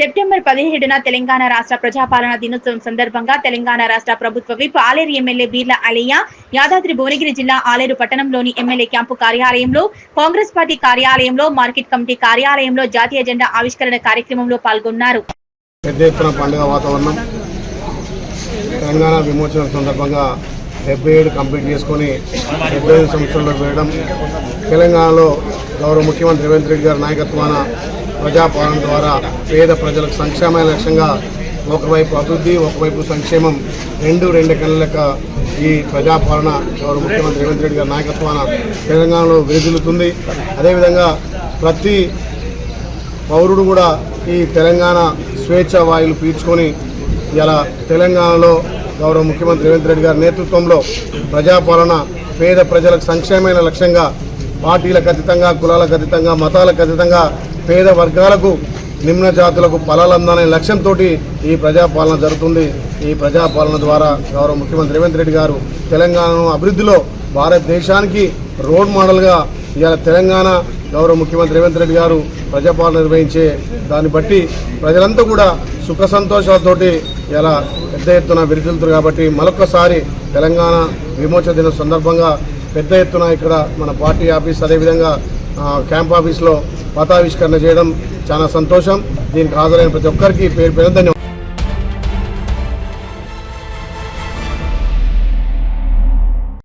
September పదిహేడున తెలంగాణ రాష్ట్ర ప్రజాపాలన దినోత్సవం సందర్భంగా తెలంగాణ రాష్ట్ర ప్రభుత్వ విప్ ఆలేరు ఎమ్మెల్యే బీర్ల అలయ్య యాదాద్రి భువనగిరి జిల్లా ఆలేరు పట్టణంలోని ఎమ్మెల్యే క్యాంపు కార్యాలయంలో కాంగ్రెస్ పార్టీ కార్యాలయంలో మార్కెట్ కమిటీ కార్యాలయంలో జాతీయ జెండా ఆవిష్కరణ కార్యక్రమంలో పాల్గొన్నారు. పెద్ద ఎత్తున పండుగ వాతావరణం. తెలంగాణ విమోచన సందర్భంగా డెబ్బై ఏడు కంప్లీట్ చేసుకొని డెబ్బై ఐదు సంవత్సరంలో వేయడం తెలంగాణలో గౌరవ ముఖ్యమంత్రి రేవంత్ రెడ్డి గారి నాయకత్వాన ప్రజాపాలన ద్వారా పేద ప్రజలకు సంక్షేమ లక్ష్యంగా ఒకవైపు అభివృద్ధి ఒకవైపు సంక్షేమం రెండు రెండు కళ్ళక ఈ ప్రజాపాలన గౌరవ ముఖ్యమంత్రి రేవంత్ రెడ్డి గారి నాయకత్వాన తెలంగాణలో వెలుగులుతుంది అదేవిధంగా ప్రతి పౌరుడు కూడా ఈ తెలంగాణ స్వేచ్ఛ వాయువులు పీల్చుకొని ఇలా తెలంగాణలో గౌరవ ముఖ్యమంత్రి రేవంత్ రెడ్డి గారి నేతృత్వంలో ప్రజాపాలన పేద ప్రజలకు సంక్షేమైన లక్ష్యంగా పార్టీలకు అతీతంగా కులాలకు అతీతంగా మతాలకు అతీతంగా పేద వర్గాలకు నిమ్న జాతులకు ఫలాలు అందాలనే లక్ష్యంతో ఈ ప్రజాపాలన జరుగుతుంది. ఈ ప్రజాపాలన ద్వారా గౌరవ ముఖ్యమంత్రి రేవంత్ రెడ్డి గారు తెలంగాణను అభివృద్ధిలో భారతదేశానికి రోడ్ మోడల్గా ఇవాళ తెలంగాణ గౌరవ ముఖ్యమంత్రి రేవంత్ రెడ్డి గారు ప్రజాపాలన నిర్వహించే దాన్ని బట్టి ప్రజలంతా కూడా సుఖ సంతోషాలతోటి ఇలా పెద్ద ఎత్తున విరుచులుతారు కాబట్టి మరొకసారి తెలంగాణ విమోచన దిన సందర్భంగా పెద్ద ఎత్తున ఇక్కడ మన పార్టీ ఆఫీస్ అదేవిధంగా క్యాంప్ ఆఫీస్లో పతావిష్కరణ చేయడం చాలా సంతోషం. దీనికి హాజరైన ప్రతి ఒక్కరికి పేరు పేరు ధన్యవాదాలు.